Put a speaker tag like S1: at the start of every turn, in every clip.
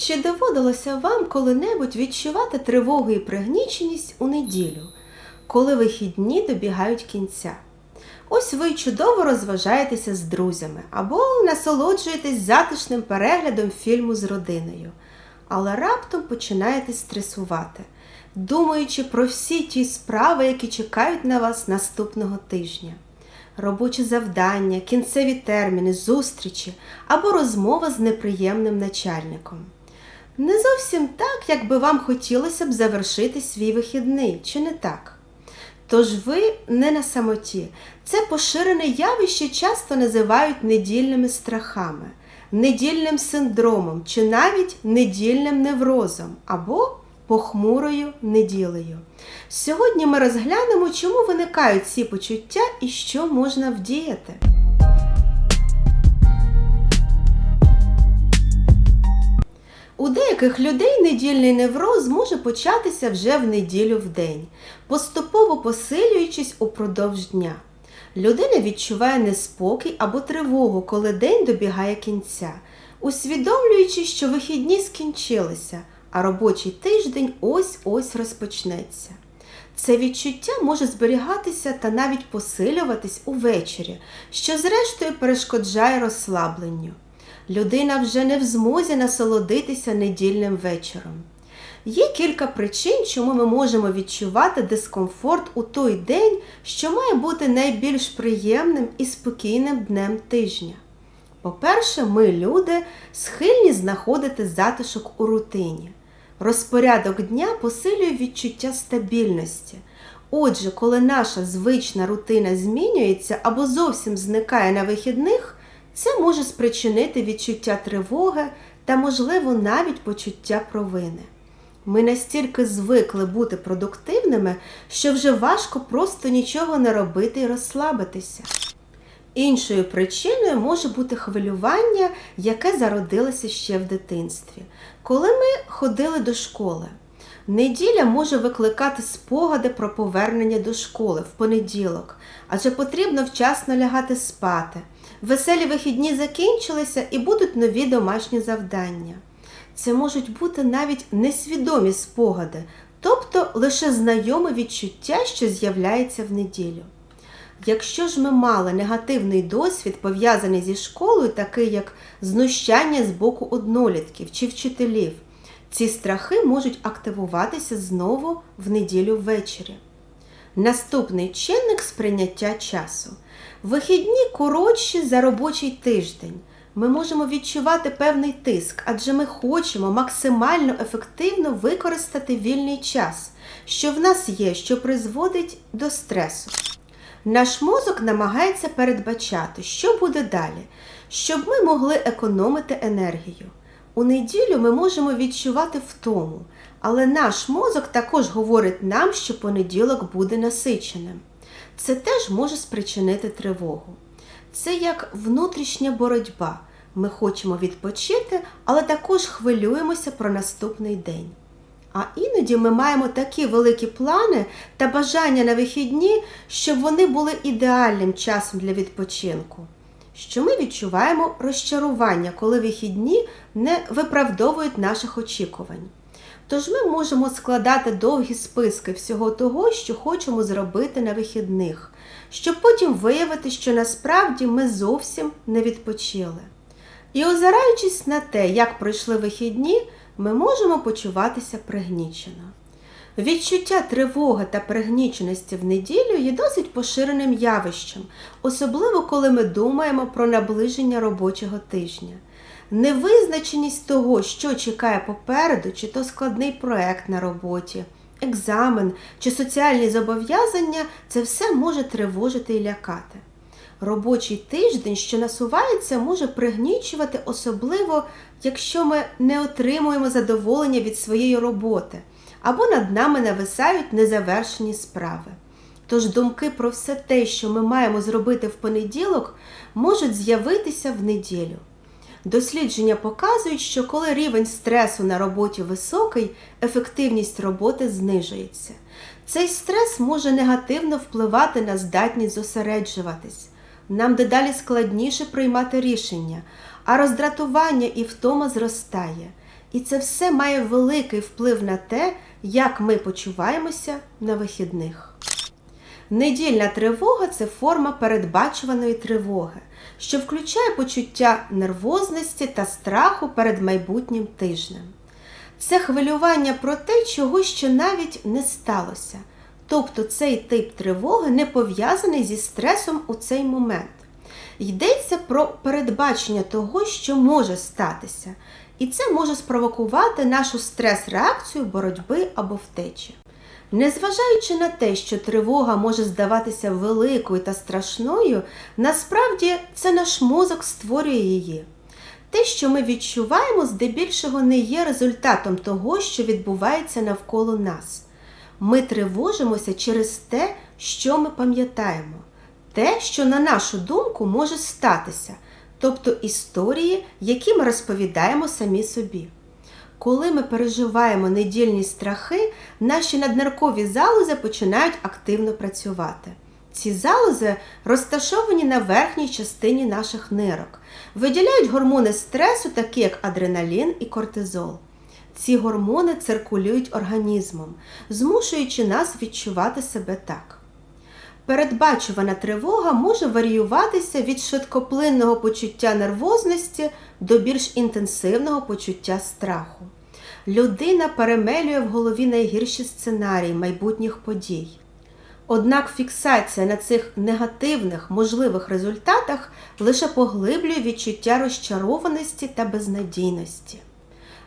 S1: Чи доводилося вам коли-небудь відчувати тривогу і пригніченість у неділю, коли вихідні добігають кінця? Ось ви чудово розважаєтеся з друзями або насолоджуєтесь затишним переглядом фільму з родиною, але раптом починаєте стресувати, думаючи про всі ті справи, які чекають на вас наступного тижня. Робочі завдання, кінцеві терміни, зустрічі або розмова з неприємним начальником. Не зовсім так, як би вам хотілося б завершити свій вихідний, чи не так? Тож ви не на самоті. Це поширене явище часто називають недільними страхами, недільним синдромом чи навіть недільним неврозом або похмурою неділею. Сьогодні ми розглянемо, чому виникають ці почуття і що можна вдіяти. У деяких людей недільний невроз може початися вже в неділю в день, поступово посилюючись упродовж дня. Людина відчуває неспокій або тривогу, коли день добігає кінця, усвідомлюючи, що вихідні скінчилися, а робочий тиждень ось-ось розпочнеться. Це відчуття може зберігатися та навіть посилюватись увечері, що зрештою перешкоджає розслабленню. Людина вже не в змозі насолодитися недільним вечором. Є кілька причин, чому ми можемо відчувати дискомфорт у той день, що має бути найбільш приємним і спокійним днем тижня. По-перше, ми, люди, схильні знаходити затишок у рутині. Розпорядок дня посилює відчуття стабільності. Отже, коли наша звична рутина змінюється або зовсім зникає на вихідних, це може спричинити відчуття тривоги та, можливо, навіть почуття провини. Ми настільки звикли бути продуктивними, що вже важко просто нічого не робити і розслабитися. Іншою причиною може бути хвилювання, яке зародилося ще в дитинстві, коли ми ходили до школи. Неділя може викликати спогади про повернення до школи в понеділок, адже потрібно вчасно лягати спати. Веселі вихідні закінчилися і будуть нові домашні завдання. Це можуть бути навіть несвідомі спогади, тобто лише знайоме відчуття, що з'являється в неділю. Якщо ж ми мали негативний досвід, пов'язаний зі школою, такий як знущання з боку однолітків чи вчителів, ці страхи можуть активуватися знову в неділю ввечері. Наступний чинник сприйняття часу. Вихідні коротші за робочий тиждень. Ми можемо відчувати певний тиск, адже ми хочемо максимально ефективно використати вільний час, що в нас є, що призводить до стресу. Наш мозок намагається передбачати, що буде далі, щоб ми могли економити енергію. У неділю ми можемо відчувати втому, але наш мозок також говорить нам, що понеділок буде насиченим. Це теж може спричинити тривогу. Це як внутрішня боротьба. Ми хочемо відпочити, але також хвилюємося про наступний день. А іноді ми маємо такі великі плани та бажання на вихідні, щоб вони були ідеальним часом для відпочинку. Що ми відчуваємо розчарування, коли вихідні не виправдовують наших очікувань. Тож ми можемо складати довгі списки всього того, що хочемо зробити на вихідних, щоб потім виявити, що насправді ми зовсім не відпочили. І озираючись на те, як пройшли вихідні, ми можемо почуватися пригнічено. Відчуття тривоги та пригніченості в неділю є досить поширеним явищем, особливо коли ми думаємо про наближення робочого тижня. Невизначеність того, що чекає попереду, чи то складний проект на роботі, екзамен чи соціальні зобов'язання, це все може тривожити і лякати. Робочий тиждень, що насувається, може пригнічувати, особливо, якщо ми не отримуємо задоволення від своєї роботи, або над нами нависають незавершені справи. Тож думки про все те, що ми маємо зробити в понеділок, можуть з'явитися в неділю. Дослідження показують, що коли рівень стресу на роботі високий, ефективність роботи знижується. Цей стрес може негативно впливати на здатність зосереджуватись. Нам дедалі складніше приймати рішення, а роздратування і втома зростає. І це все має великий вплив на те, як ми почуваємося на вихідних. Недільна тривога це форма передбачуваної тривоги, що включає почуття нервозності та страху перед майбутнім тижнем. Це хвилювання про те, чого ще навіть не сталося. Тобто цей тип тривоги не пов'язаний зі стресом у цей момент. Йдеться про передбачення того, що може статися, і це може спровокувати нашу стрес-реакцію боротьби або втечі. Незважаючи на те, що тривога може здаватися великою та страшною, насправді це наш мозок створює її. Те, що ми відчуваємо, здебільшого не є результатом того, що відбувається навколо нас. Ми тривожимося через те, що ми пам'ятаємо, те, що, на нашу думку, може статися, тобто історії, які ми розповідаємо самі собі. Коли ми переживаємо недільні страхи, наші надниркові залози починають активно працювати. Ці залози розташовані на верхній частині наших нирок, виділяють гормони стресу, такі як адреналін і кортизол. Ці гормони циркулюють організмом, змушуючи нас відчувати себе так. Передбачувана тривога може варіюватися від швидкоплинного почуття нервозності до більш інтенсивного почуття страху. Людина перемелює в голові найгірші сценарії майбутніх подій. Однак фіксація на цих негативних можливих результатах лише поглиблює відчуття розчарованості та безнадійності.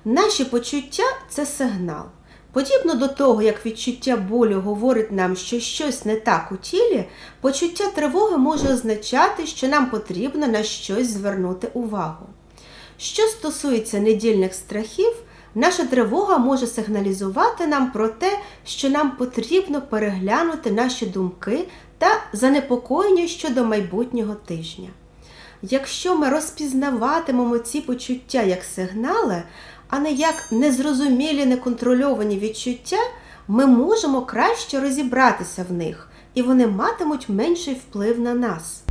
S1: Наші почуття це сигнал. Подібно до того, як відчуття болю говорить нам, що щось не так у тілі, почуття тривоги може означати, що нам потрібно на щось звернути увагу. Що стосується недільних страхів, наша тривога може сигналізувати нам про те, що нам потрібно переглянути наші думки та занепокоєння щодо майбутнього тижня. Якщо ми розпізнаватимемо ці почуття як сигнали, а не як незрозумілі неконтрольовані відчуття, ми можемо краще розібратися в них, і вони матимуть менший вплив на нас.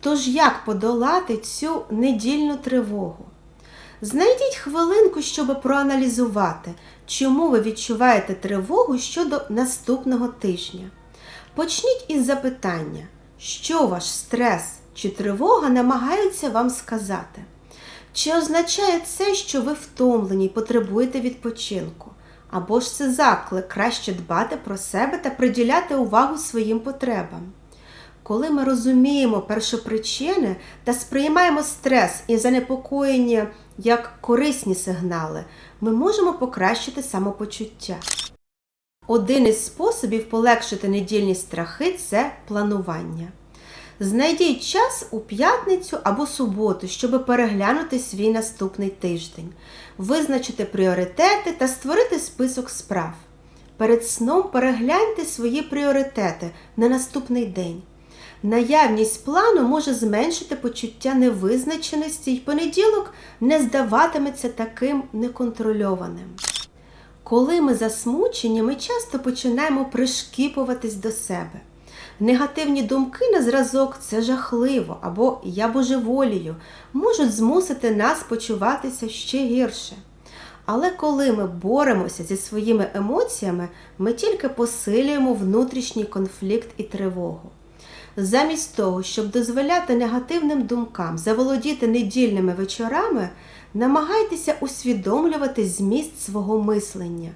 S1: Тож як подолати цю недільну тривогу? Знайдіть хвилинку, щоб проаналізувати, чому ви відчуваєте тривогу щодо наступного тижня. Почніть із запитання, що ваш стрес чи тривога намагаються вам сказати. Чи означає це, що ви втомлені і потребуєте відпочинку? Або ж це заклик краще дбати про себе та приділяти увагу своїм потребам? Коли ми розуміємо першопричини та сприймаємо стрес і занепокоєння як корисні сигнали, ми можемо покращити самопочуття. Один із способів полегшити недільні страхи це планування. Знайдіть час у п'ятницю або суботу, щоб переглянути свій наступний тиждень, визначити пріоритети та створити список справ. Перед сном перегляньте свої пріоритети на наступний день. Наявність плану може зменшити почуття невизначеності і понеділок не здаватиметься таким неконтрольованим. Коли ми засмучені, ми часто починаємо пришкіпуватись до себе. Негативні думки на зразок це жахливо або я божеволію можуть змусити нас почуватися ще гірше. Але коли ми боремося зі своїми емоціями, ми тільки посилюємо внутрішній конфлікт і тривогу. Замість того, щоб дозволяти негативним думкам заволодіти недільними вечорами, намагайтеся усвідомлювати зміст свого мислення.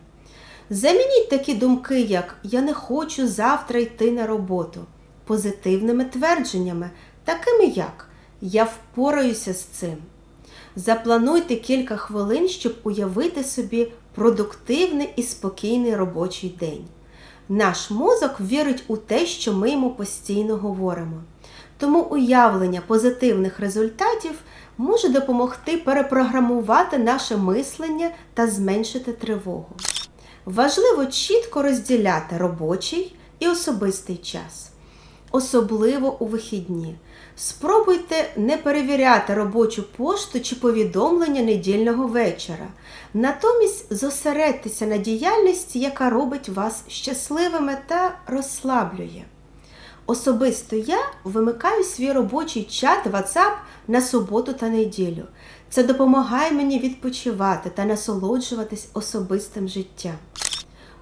S1: Замініть такі думки, як Я не хочу завтра йти на роботу, позитивними твердженнями, такими як Я впораюся з цим. Заплануйте кілька хвилин, щоб уявити собі продуктивний і спокійний робочий день. Наш мозок вірить у те, що ми йому постійно говоримо. Тому уявлення позитивних результатів може допомогти перепрограмувати наше мислення та зменшити тривогу. Важливо чітко розділяти робочий і особистий час, особливо у вихідні. Спробуйте не перевіряти робочу пошту чи повідомлення недільного вечора. Натомість зосередьтеся на діяльності, яка робить вас щасливими та розслаблює. Особисто я вимикаю свій робочий чат WhatsApp на суботу та неділю. Це допомагає мені відпочивати та насолоджуватись особистим життям.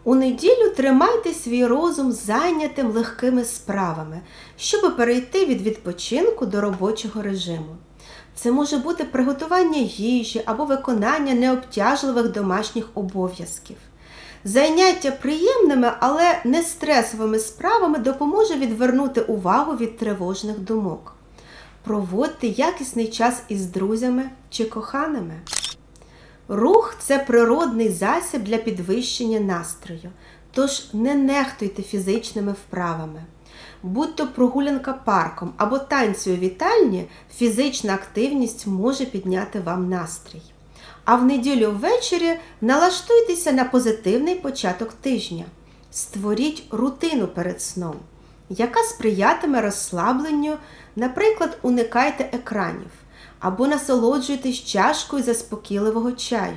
S1: У неділю тримайте свій розум зайнятим легкими справами, щоб перейти від відпочинку до робочого режиму. Це може бути приготування їжі або виконання необтяжливих домашніх обов'язків. Заняття приємними, але не стресовими справами допоможе відвернути увагу від тривожних думок. Проводьте якісний час із друзями чи коханими. Рух це природний засіб для підвищення настрою, тож не нехтуйте фізичними вправами. Будь то прогулянка парком або танці у вітальні, фізична активність може підняти вам настрій. А в неділю ввечері налаштуйтеся на позитивний початок тижня. Створіть рутину перед сном, яка сприятиме розслабленню, наприклад, уникайте екранів або насолоджуйтесь чашкою заспокійливого чаю.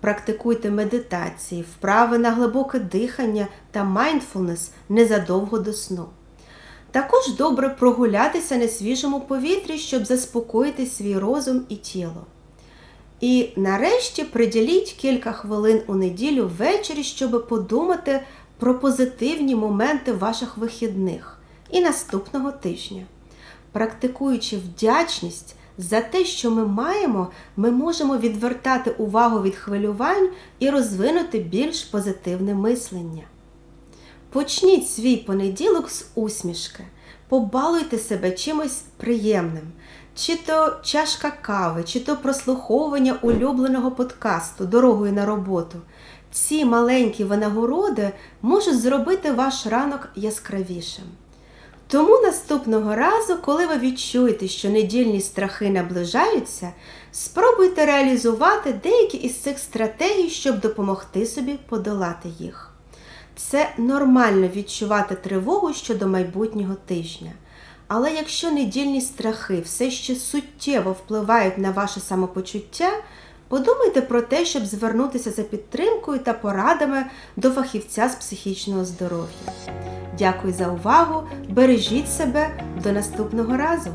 S1: Практикуйте медитації, вправи на глибоке дихання та майндфулнес незадовго до сну. Також добре прогулятися на свіжому повітрі, щоб заспокоїти свій розум і тіло. І нарешті приділіть кілька хвилин у неділю ввечері, щоб подумати про позитивні моменти ваших вихідних і наступного тижня. Практикуючи вдячність за те, що ми маємо, ми можемо відвертати увагу від хвилювань і розвинути більш позитивне мислення. Почніть свій понеділок з усмішки, побалуйте себе чимось приємним, чи то чашка кави, чи то прослуховування улюбленого подкасту дорогою на роботу. Ці маленькі винагороди можуть зробити ваш ранок яскравішим. Тому наступного разу, коли ви відчуєте, що недільні страхи наближаються, спробуйте реалізувати деякі із цих стратегій, щоб допомогти собі подолати їх. Це нормально відчувати тривогу щодо майбутнього тижня. Але якщо недільні страхи все ще суттєво впливають на ваше самопочуття, подумайте про те, щоб звернутися за підтримкою та порадами до фахівця з психічного здоров'я. Дякую за увагу! Бережіть себе до наступного разу!